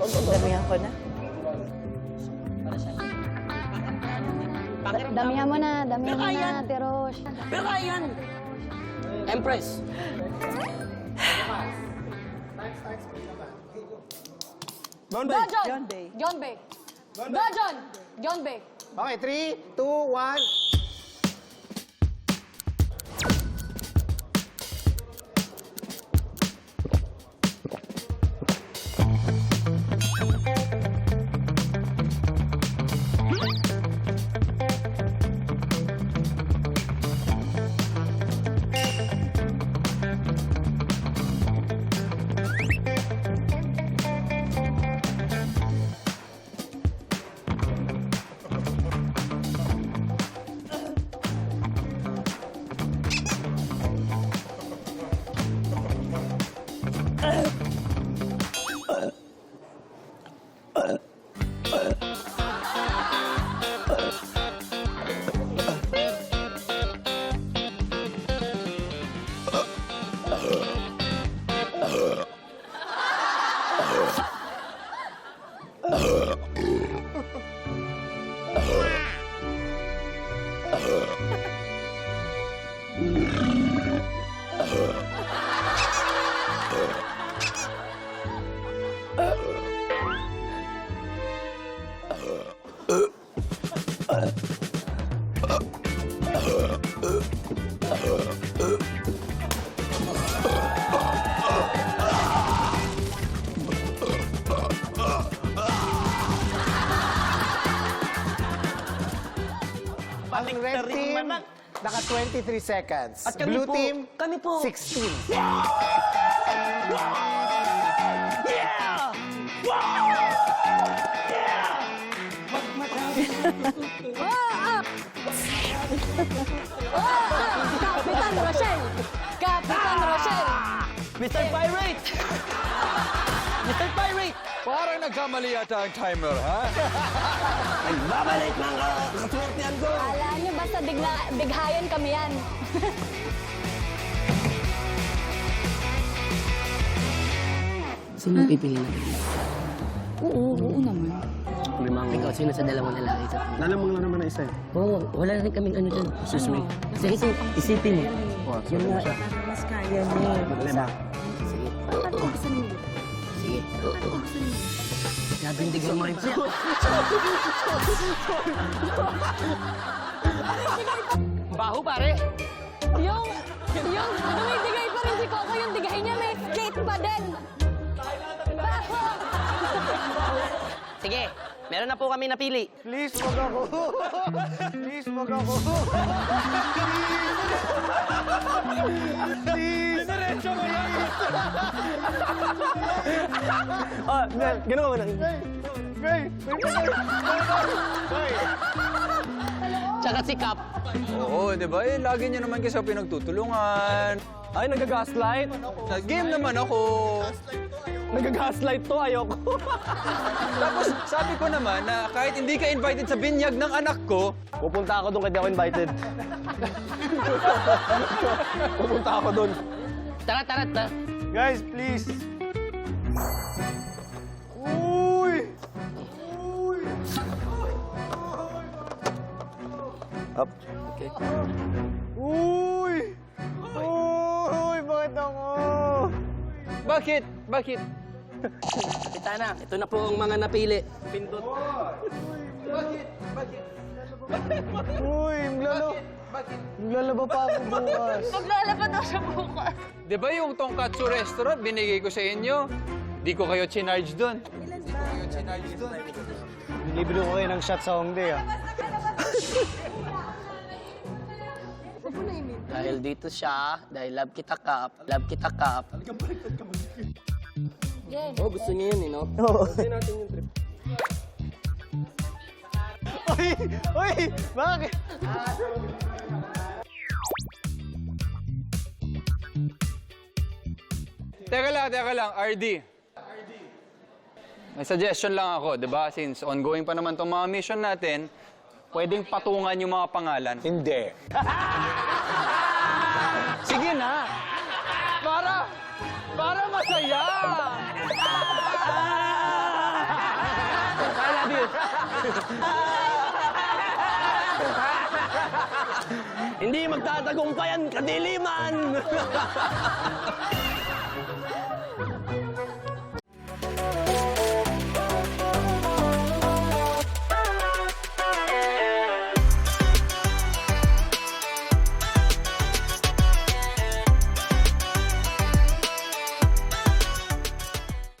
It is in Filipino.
Damihan ko na. Da- Damihan mo na, damihan mo na, Tirosh. Pero kaya yan. Empress. Don Bay. Dojon! John Bay. Dojon! John Bay. Okay, 3, 2, 1. Uh. Red team, naka 23 seconds. At kami Blue po, team, kami po. 16. Ah, ah! Ah, ah! Kapitan Rochelle! Kapitan Rochelle! Mr. Pirate! Mr. Pirate! Parang nagkamali yata ang timer, ha? Babalik mga kaswertihan ko! Kala nyo basta bigla, bighayan kami yan. Sino pipili natin? Oo, oo naman. Limang... Ikaw, sino sa dalawang lalaki sa lang naman na isa eh. Oo, wala rin kaming ano dyan. Excuse me. Sige, sige, isipin mo. Yung mga... Mas kaya niya. Lima. Nabindigan mo rin siya. Baho, pare. Yung, yung dumibigay pa rin si Coco, yung digay niya may skate pa din. Sige, meron na po kami napili. Please, wag ako. Please, wag ako. Please. Ah, gano'n mo na. Hey, hey, Tsaka si Cap. Oo, di ba? Eh, lagi niyo naman kasi ako pinagtutulungan. Ay, nagagaslight? Sa game naman ako. Nagagaslight to, ayoko. Tapos sabi ko naman na kahit hindi ka invited sa binyag ng anak ko, Pupunta ako doon di ako invited. Pupunta ako doon. Tara, tara, tara. Guys, please. Uy! Uy! Up. Okay. Uy! Uy! Bakit ako? bakit? Bakit? Kapitana, ito na po ang mga napili. Pindot. Uy! Maglalo. Maglalaba pa ako bukas. Maglalaba daw siya bukas. Di ba yung Tonkatsu restaurant binigay ko sa inyo? Di ko kayo chinarge doon. Binibilo ko kayo ng shot sa Hongdae ah. Dahil dito siya, dahil love kita Cap, love kita Cap. Yes. Oh, gusto niya yun, eh, no? Uy! Uy! Bakit? Teka lang, teka lang, RD. May suggestion lang ako, di ba? Since ongoing pa naman itong mga mission natin, pwedeng patungan yung mga pangalan. Hindi. Sige na! Para, para masaya! Hindi magtatagumpay ang kadiliman!